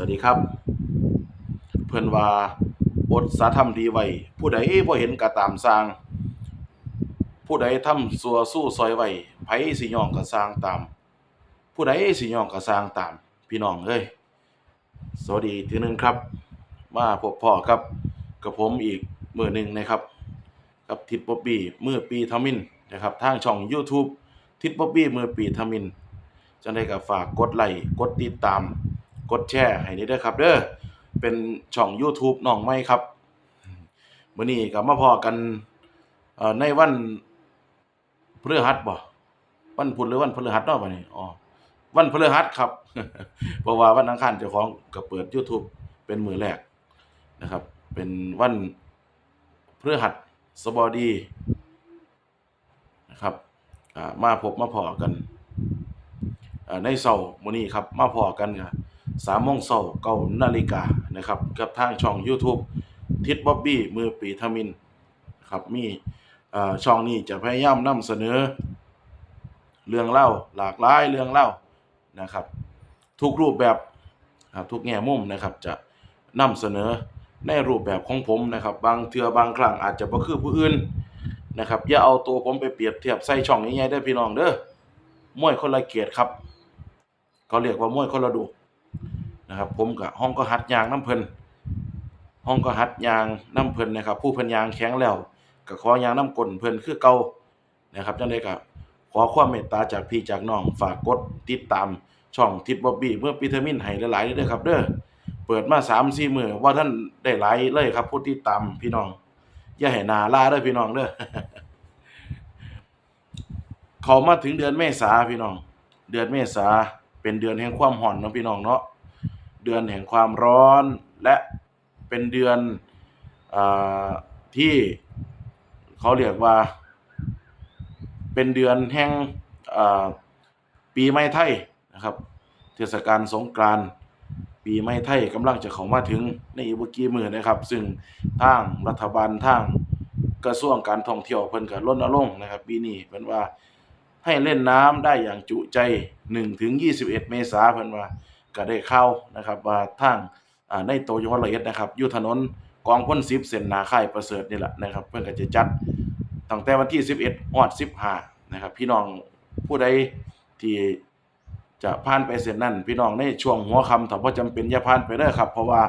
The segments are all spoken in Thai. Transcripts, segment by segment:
สวัสดีครับ เพิ่นว่าอดสาธรรมดีไว้ผู้ใดบ่เห็นก็ตามสร้าง ผู้ใดทำซัวสู้ซอยไว้ไผสิย่องก็สร้างตาม ผู้ใดสิย่องก็สร้างตาม พี่น้องเอ้ยสวัสดีทีนึงครับ มาพบพ่อกับกับผมอีกมื้อหนึ่งนะครับ กับทิดป๊อบบี้มือปีทมินนะครับทางช่อง YouTube ทิดป๊อบบี้มือปีทมินจังได้ก็ฝากกดไลค์กดติดตาม กดแชร์ให้นี่เด้อครับ เด้อเป็นช่อง YouTube น้องใหม่ครับมื้อนี้ก็มาพอกันเอ่อในวันพฤหัสบ่วันพุธหรือวันพฤหัสเนาะบัดนี้อ๋อวันพฤหัสครับ เพราะว่าวันอังคารเจ้าของก็เปิด YouTube เป็นมือแรกนะครับ เป็นวันพฤหัสบดีนะครับอ่ามาพบมาพอกันอ่าในเสาร์มื้อนี้ครับ มาพอกันก็ 3โมงเช้านาฬิกานะครับกับทางช่อง YouTube ทิดบ๊อบบี้มือปีทมินครับมีช่องนี้จะพยายามนำเสนอ เรื่องเล่าหลากหลายเรื่องเล่านะครับ ทุกรูปแบบทุกแง่มุมนะครับจะนำเสนอในรูปแบบของผมนะครับ บางเทื่อบางครั้งอาจจะบ่คือผู้อื่นนะครับอย่าเอาตัวผมไปเปรียบเทียบใส่ช่องใหญ่ๆเด้พี่น้องเด้อมวยคนละเกียรติครับเขาเรียกว่ามวยคนละดู นะครับ ผมกับห้องก็หัดยางน้ำเพิ่นห้องก็หัดยางน้ำเพิ่นนะครับ ผู้เพิ่นยางแข็งแล้วก็ขอยางน้ำกลนเพิ่นคือเก่านะครับจังได๋ก็ขอความเมตตาจากพี่จากน้องฝากกดติดตามช่องทิดบ๊อบบี้เมื่อปีเทอร์มินให้หลายๆเด้อครับเด้อเปิดมา3-4มื้อว่าท่านได้หลายเลยครับผู้ติดตามพี่น้อง อย่าให้นาลาเด้อพี่น้องเด้อเข้ามาถึงเดือนเมษาพี่น้อง เดือนเมษาเป็นเดือนแห่งความร้อนเนาะพี่น้องเนาะ เดือนแห่งความร้อน และเป็นเดือนอที่เขาเรียกว่า เป็นเดือนแห่งปีใหม่ไทยนะครับ เทศกาลสงกรานต์ปีใหม่ไทยกำลังจะเข้ามาถึงในอีกบ่กี่มือนะครับ ซึ่งทางรัฐบาลทางกระทรวงการท่องเที่ยวเพิ่นก็รณรงค์นะครับ ปีนี้เพิ่นว่าให้เล่นน้ำได้อย่างจุใจ 1-21 เมษายนเพิ่นว่า ก็ได้ข่าวนะครับว่าทางอ่าในโตัวจังหวัดร้อยเอ็ดนะครับอยู่ถนนกองพล10เส้นหนาค่ายประเสริฐนี่แหละนะครับ เพิ่นก็จะจัดตั้งแต่วันที่ 11ฮอด15นะครับ พี่น้องผู้ใดที่จะผ่านไปเส้นนั้น พี่น้องในช่วงหัวค่ำถ้าบ่จำเป็นอย่าผ่านไปเด้อครับ เพราะว่า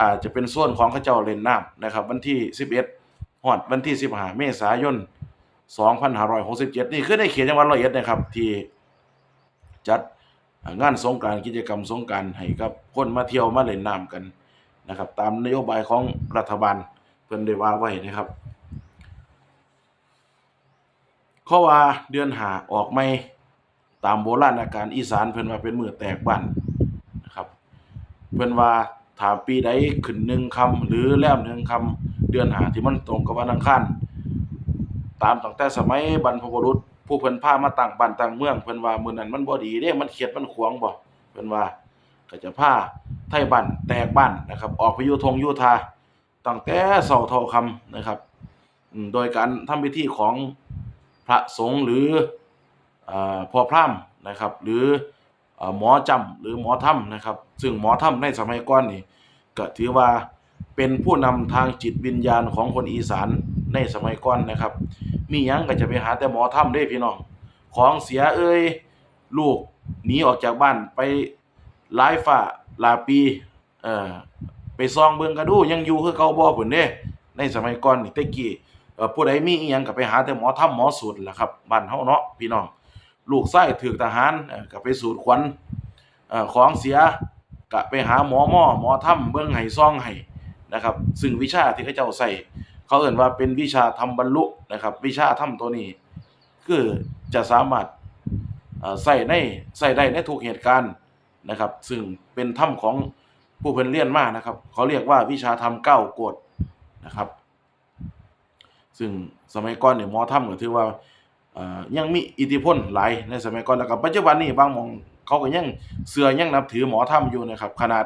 อาจจะเป็นส่วนของเขาเจ้าเล่นน้ำนะครับ วันที่ 11ฮอดวันที่ 15 เมษายน 2567 นี่คือในเขตจังหวัดร้อยเอ็ดนะครับ ที่จัด งานสงกานต์กิจกรรมสงกานต์ให้กับคนมาเที่ยวมาเล่นน้ำกันนะครับ ตามนโยบายของรัฐบาลเพิ่นได้วางไว้นะครับเขาว่าเดือนหาออกใหม่ตามโบราณการอีสานเพิ่นว่าเป็นมือแตกบ้านนะครับ เพิ่นว่าถ้าปีใดขึ้นหนึ่งคำหรือแล้มหนึ่งคำเดือนหาที่มันตรงกับวันอังคารตามตั้งแต่สมัยบรรพบุรุษ ผู้เพิ่นพามาตั้งบ้านตั้งเมืองเพิ่นว่ามื้อนั้นมันบ่ดีเด้มันเขียดมันขวงบ่เพิ่นว่าก็จะพาไทบ้านแตกบ้านนะครับ ออกไปอยู่ทงอยู่ทาตั้งแต่เช้าเท่าค่ำนะครับอืโดยการทำพิธีของพระสงฆ์หรืออ่อพ่อพราหมณ์นะครับ หรืออ่อหมอจำหรือหมอถ้ำนะครับ ซึ่งหมอถ้ำในสมัยก่อนนี่ก็ถือว่าเป็นผู้นำทางจิตวิญญาณของคนอีสานในสมัยก่อนนะครับ มีหยังก็จะไปหาแต่หมอถ้ำเด้พี่น้อง ของเสียเอ้ยลูกหนีออกจากบ้านไปหลายฝ่าหลายปีเอ่อไปซองเบิ่งก็ดูยังอยู่คือเก่าบ่พุ่นเด้ในสมัยก่อนนี่แต่กี้เอ่อผู้ใดมีอีหยังก็ไปหาแต่หมอถ้ำหมอสูตรล่ะครับบ้านเฮาเนาะพี่น้องลูกชายถูกทหารก็ไปสูตรขวัญเอ่อของเสียก็ไปหาหมอหมอหมอถ้ำเบิ่งให้ซองให้นะครับ ซึ่งวิชาที่เขาเจ้าใส่ เขาเอ่นว่าเป็นวิชาทำบรรลุนะครับ วิชาทำตัวนี้ คือจะสามารถใส่ในใส่ได้ในทุกเหตุการณ์นะครับ ซึ่งเป็นถ้ำของผู้เพิ่นเรียนมานะครับ เขาเรียกว่าวิชาทำเก้ากฎนะครับ ซึ่งสมัยก่อนเนี่ยหมอถ้ำก็ถือว่ายังมีอิทธิพลหลายในสมัยก่อนแล้วก็ปัจจุบันนี้บางมองเขาก็ยังเชื่อยังนับถือหมอถ้ำอยู่นะครับ ขนาด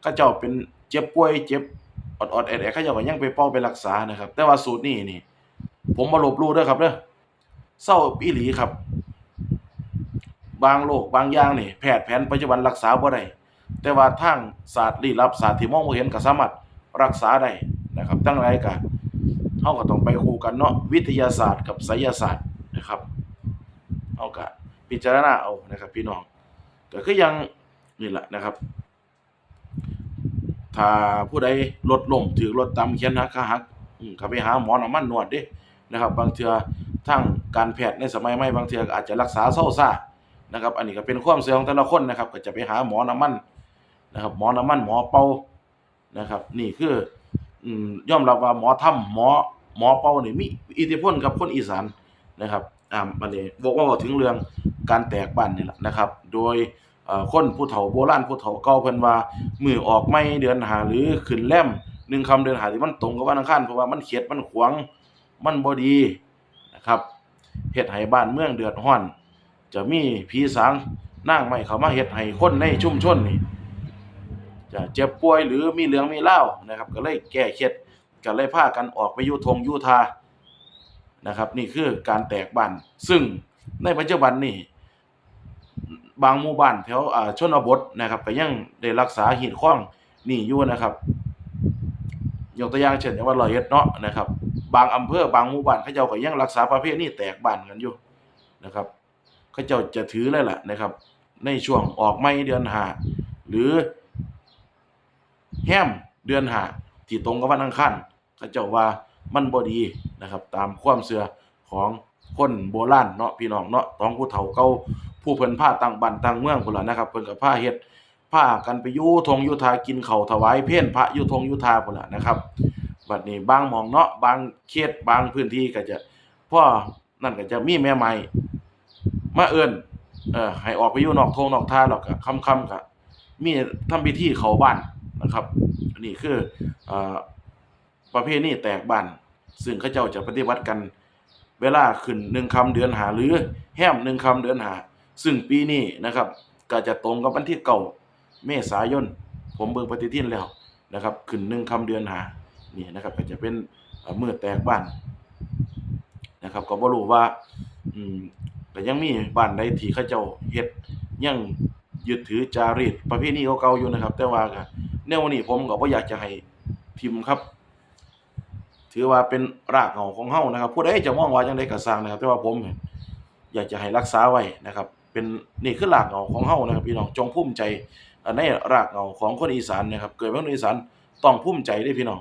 เขาเจ้าเป็นเจ็บป่วยเจ็บ อดๆแอดๆเขาเจ้าก็ยังไปเป้าไปรักษานะครับ แต่ว่าสูตรนี้นี่ ผมบ่ลบลู่ด้อครับเด้อเศร้าอีหลีครับ บางโรคบางอย่างนี่แพทย์แผนปัจจุบันรักษาบ่ได้แต่ว่าทางศาสตร์ลี้ลับศาสตร์ที่มองบ่เห็นก็สามารถรักษาได้นะครับตั้งไรก็เฮาก็ต้องไปคู่กันเนาะวิทยาศาสตร์กับไสยศาสตร์นะครับเฮาก็พิจารณาเอานะครับ พี่น้องก็คือยังนี่แหละนะครับ ถ้าผู้ใดรถล้มถือรถตำเขียนหักขาหักอืมก็ไปหาหมอน้ำมันนวดเด้นะครับ บางเทือทางการแพทย์ในสมัยใหม่บางเทืออาจจะรักษาเศร้าซ่านะครับ อันนี้ก็เป็นความเสื่อของแต่ละคนนะครับ ก็จะไปหาหมอน้ำมันนะครับ หมอน้ำมันหมอเป่านะครับ นี่คืออืมยอมรับว่าหมอถ้ำหมอหมอเป่านี่มีอิทธิพลกับคนอีสานนะครับอ่าอันนี้บอกว่าถึงเรื่องการแตกบ้านนี่แหละนะครับ โดย เอ่อคนผู้เฒ่าโบราณผู้เฒ่าเก่าเพิ่นว่ามือออกไม่เดือนหาหรือขึ้นแล่มหนึ่งคำเดือนหาที่มันตรงกับวันอังคารเพราะว่ามันเข็ดมันขวางมันบ่ดีนะครับเฮ็ดให้บ้านเมืองเดือดร้อน จะมีผีสางนางไม้เข้ามาเฮ็ดให้คนในชุมชนนี่จะเจ็บป่วยหรือมีเรื่องมีเล่านะครับ ก็เลยแก้เคล็ดก็เลยพากันออกไปอยู่ทงอยู่ทานะครับ นี่คือการแตกบ้านซึ่งในปัจจุบันนี่ บางหมู่บ้านแถวอ่าชนบทนะครับก็ยังได้รักษาหีดข้องนี่อยู่นะครับยกตัวอย่างเช่นอย่างว่าร้อยเอ็ดเนาะนะครับ บางอำเภอบางหมู่บ้านเขาเจ้าก็ยังรักษาประเพณีแตกบ้านกันอยู่นะครับเขาเจ้าจะถือเลยล่ะนะครับ ในช่วงออกไม่เดือนหาหรือแฮมเดือนหาที่ตรงกับวันอังคารเขาเจ้าว่ามันบ่ดีนะครับ ตามความเชื่อของคนโบราณเนาะพี่น้องเนาะต้องผู้เฒ่าเก่า ผู้เพิ่นพาตั้งบ้านตั้งเมืองพุ่นล่ะนะครับเพิ่นก็พาเฮ็ดพากันไปอยู่ทงอยู่ทากินข้าวถวายเพลพระอยู่ทงอยู่ทาพุ่นล่ะนะครับบัดนี้บางหมองเนาะบางเขตบางพื้นที่ก็จะพ่อนั่นก็จะมีแม่ใหม่มาเอิ้นเอ่อให้ออกไปอยู่นอกทงนอกทาแล้วก็ค่ำๆก็มีทำพิธีเข้าบ้านนะครับอันนี้คือเอ่อประเพณีแตกบ้าน ซึ่งเขาเจ้าจะปฏิบัติกันเวลาขึ้นหนึ่งคำเดือนหาหรือแห้มหนึ่งคำเดือนหา ซึ่งปีนี้นะครับก็จะตรงกับวันที่เก่าเมษายน ผมเบิ่งปฏิทินแล้วนะครับขึ้นหนึ่งคำเดือนหานี่นะครับก็จะเป็นเมื่อแตกบ้านนะครับ ก็บ่รู้ว่าอืมก็ยังมีบ้านใดที่เขาเจ้าเฮ็ดยังยึดถือจารีตประเพณีเก่าๆอยู่นะครับ แต่ว่าก็แนวนี้ผมก็บ่อยากจะให้ทิมครับ ถือว่าเป็นรากเหง้าของเฮานะครับผู้ใดจะมองว่าจังไดก็สร้างนะครับ แต่ว่าผมอยากจะให้รักษาไว้นะครับ เป็นนี่คือรากเหงาของเฮานะครับ พี่น้องจงภูมิใจในรากเหงาของคนอีสานนะครับ เกิดเป็นคนอีสานต้องภูมิใจเด้พี่น้อง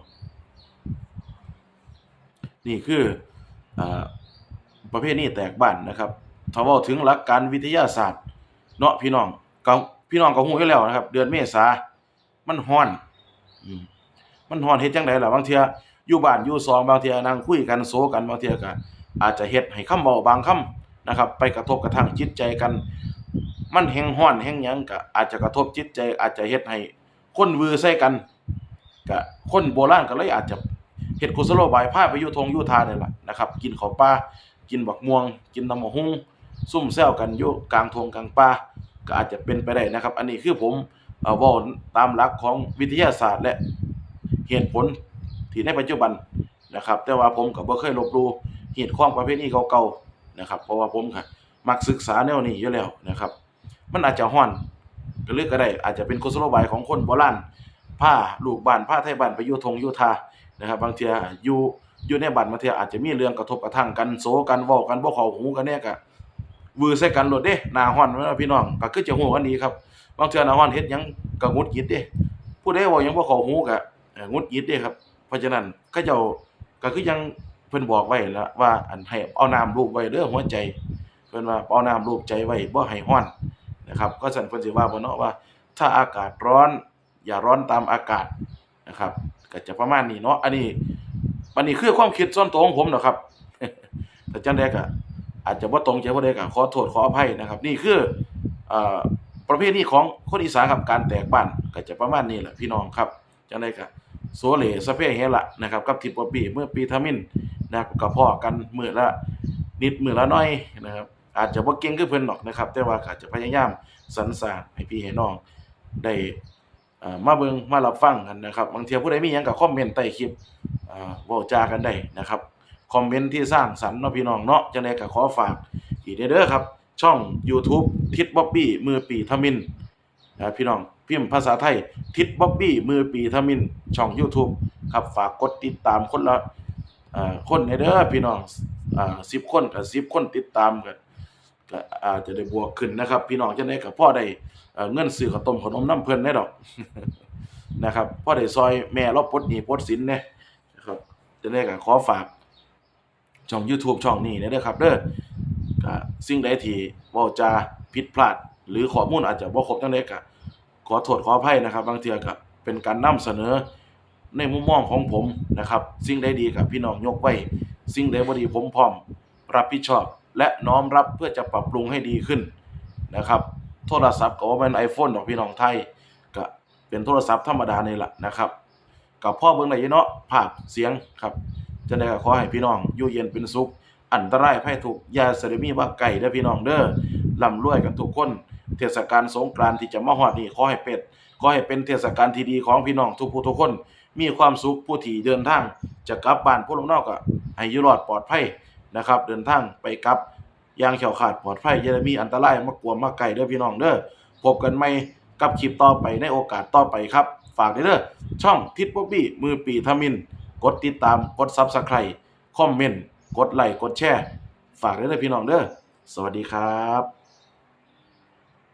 นี่คืออ่าประเภทนี้แตกบ้านนะครับถ้าว้าถึงหลักการวิทยาศาสตร์เนาะพี่น้องก็พี่น้องก็ฮู้อยู่แล้วนะครับ เดือนเมษามันร้อนมันร้อนเฮ็ดจังไดล่ะบางเทื่ออยู่บ้านอยู่ซองบางเทื่อนั่งคุยกันโซกันบางเทื่อก็อาจจะเฮ็ดให้คำเว้าบางคำ นะครับ ไปกระทบกระทั่งจิตใจกัน มันแฮงร้อนแฮงยังก็อาจจะกระทบจิตใจ อาจจะเฮ็ดให้คนวือใส่กันก็คนโบราณก็เลยอาจจะเฮ็ดกุศโลบายพาไปอยู่ทงอยู่ทานี่แหละนะครับ กินข้าวปลากินบักม่วง กินตำบักหุ่งซุ่มแซวกันอยู่กลางทงกลางป่าก็อาจจะเป็นไปได้นะครับ อันนี้คือผมเอ่อว้าตามหลักของวิทยาศาสตร์และเหตุผลที่ในปัจจุบันนะครับ แต่ว่าผมก็บ่เคยลบลู่เหตุของประเพณีเก่าๆ นะครับ เพราะว่าผมก็มักศึกษาแนวนี้อยู่แล้วนะครับ มันอาจจะฮ้อนก็เลยก็ได้ อาจจะเป็นกุศโลบายของคนโบราณพาลูกบ้านพาไทยบ้านไปอยู่ทงอยู่ทานะครับ บางเทื่อยู่อยู่ในบ้านบางเทื่อาจจะมีเรื่องกระทบกระทั่งกันโซกันเว้ากันบ่เข้าหูกันแน่ก็วือใส่กันโลดเด้หน้าฮ้อนแม่นบ่พี่น้องก็คือจะฮู้กันดีครับบางเทื่อหน้าฮ้อนเฮ็ดหยังก็งุดหงิดเด้ผู้ใดเว้าหยังบ่เข้าหูก็งุดหงิดเด้ครับ เพราะฉะนั้นเขาเจ้าก็คือยัง เพิ่นบอกไว้แล้วว่าอันให้เอาน้ำลูบไว้เด้อหัวใจเพิ่นว่าเอาน้ำลูบใจไว้บ่ให้ฮ้อนนะครับ ก็สั่นเพิ่นสิว่าบ่เนาะว่า ถ้าอากาศร้อน อย่าร้อนตามอากาศนะครับ ก็จะประมาณนี้เนาะอันนี้อันนี้คือความคิดส่วนตัวของผมเนาะครับแต่จังได๋ก็อาจจะบ่ตรงใจผู้ใดก็ขอโทษขออภัยนะครับ นี่คือเอ่อประเภทนี้ของคนอีสานครับการแตกบ้านก็จะประมาณนี้แหละพี่น้องครับจังไดก็ โซเลสเพเฮละนะครับกับทิปปีเมื่อปีทามินนะครับก็พ้อกันมือละนิดมือละน้อยนะครับอาจจะบ่เก่งคือเพิ่นหรอกนะครับ แต่ว่าอาจจะพยายามสรรสร้างให้พี่ให้น้องได้อ่อมาเบิ่งมารับฟังกันนะครับบางเทีผู้ใดมีหยังก็คอมเมนต์ใต้คลิปเอ่อเว้าจากันได้นะครับคอมเมนต์ที่สร้างสรรค์เนาะพี่น้องเนาะจังไดก็ขอฝากอีกเด้อครับ ช่อง YouTube ทิดบ๊อบบี้มือปีทมินนะพี่น้อง พิมพ์ภาษาไทย ทิดบ๊อบบี้มือปีทมินช่อง YouTube ครับฝากกดติดตามคนละอ่อคนในเด้อพี่น้องอ่า10คนกับ10คนติดตามก็ก็อาจจะได้บวกขึ้นนะครับ พี่น้องจังได๋ก็พอได้เอ่อเงินซื้อข้าวต้มขนมน้ำเพลินได้ดอกนะครับพ่อได้ซอยแม่เราปลดหนี้ปดสินแหน่นะครับจังได๋ก็ขอฝากช่อง YouTube ช่องนี้เด้อครับเด้อสิ่งใดที่ว้าจาผิดพลาด หรือข้อมูลอาจจะบ่ครบจังไดก็ ขอโทษขออภัยนะครับ บางเทือก็เป็นการนำเสนอในมุมมองของผมนะครับ สิ่งใดดีกับพี่น้องยกไว้ สิ่งใดบ่ดีผมพร้อม รับผิดชอบ และน้อมรับเพื่อจะปรับปรุงให้ดีขึ้นนะครับ โทรศัพท์ก็บ่แม่น iPhone ดอกพี่น้องไทยก็เป็นโทรศัพท์ธรรมดานี่แหละนะครับกับพ่อเบิ่งได้อยู่เนาะภาพเสียงครับจะได้ก็ขอให้พี่น้องอยู่เย็นเป็นสุข อันตรายภัยทุกอย่าเสดมีว่าไก่เด้อพี่น้องเด้อร่ำรวยกันทุกคน เทศกาลสงกรานต์ที่จะมาฮอดนี้ขอให้เป็ดขอให้เป็นเทศกาลที่ดีของพี่น้องทุกผู้ทุกคน มีความสุขผู้ที่เดินทาง จะกลับบ้านผู้ลงนอกก็ให้อยู่รอดปลอดภัยนะครับ เดินทางไปกลับอย่างแขวขาดปลอดภัยอย่าได้มีอันตรายมากวนมาไก่เด้อพี่น้องเด้อพบกันใหม่กับคลิปต่อไปในโอกาสต่อไปครับ ฝากเด้อช่องทิดบ๊อบบี้มือปีทมิน กดติดตามกด Subscribe คอมเมนต์กดไลค์กดแชร์ ฝากเด้อพี่น้องเด้อสวัสดีครับ